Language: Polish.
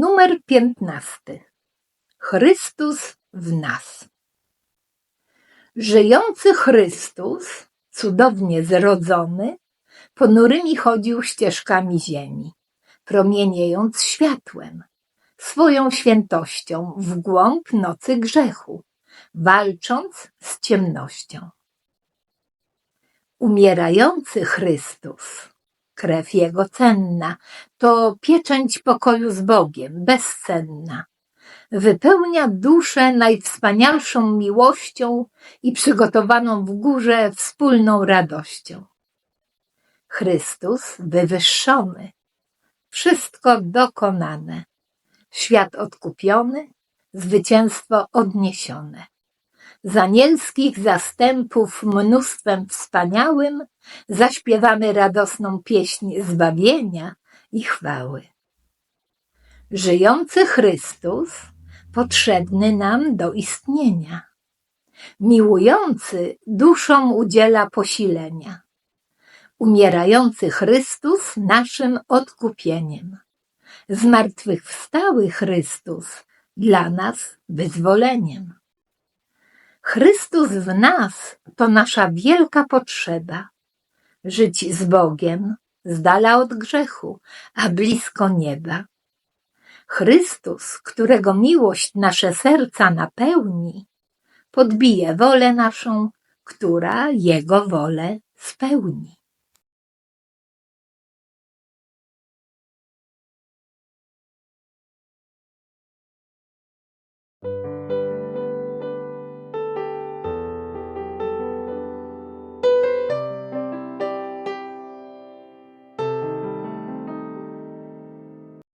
Numer piętnasty. Chrystus w nas. Żyjący Chrystus, cudownie zrodzony, ponurymi chodził ścieżkami ziemi, promieniejąc światłem, swoją świętością w głąb nocy grzechu, walcząc z ciemnością. Umierający Chrystus, krew Jego cenna, to pieczęć pokoju z Bogiem, bezcenna. Wypełnia duszę najwspanialszą miłością i przygotowaną w górze wspólną radością. Chrystus wywyższony, wszystko dokonane, świat odkupiony, zwycięstwo odniesione. Z anielskich zastępów mnóstwem wspaniałym zaśpiewamy radosną pieśń zbawienia i chwały. Żyjący Chrystus potrzebny nam do istnienia. Miłujący duszom udziela posilenia. Umierający Chrystus naszym odkupieniem. Zmartwychwstały Chrystus dla nas wyzwoleniem. Chrystus w nas to nasza wielka potrzeba. Żyć z Bogiem, z dala od grzechu, a blisko nieba. Chrystus, którego miłość nasze serca napełni, podbije wolę naszą, która Jego wolę spełni.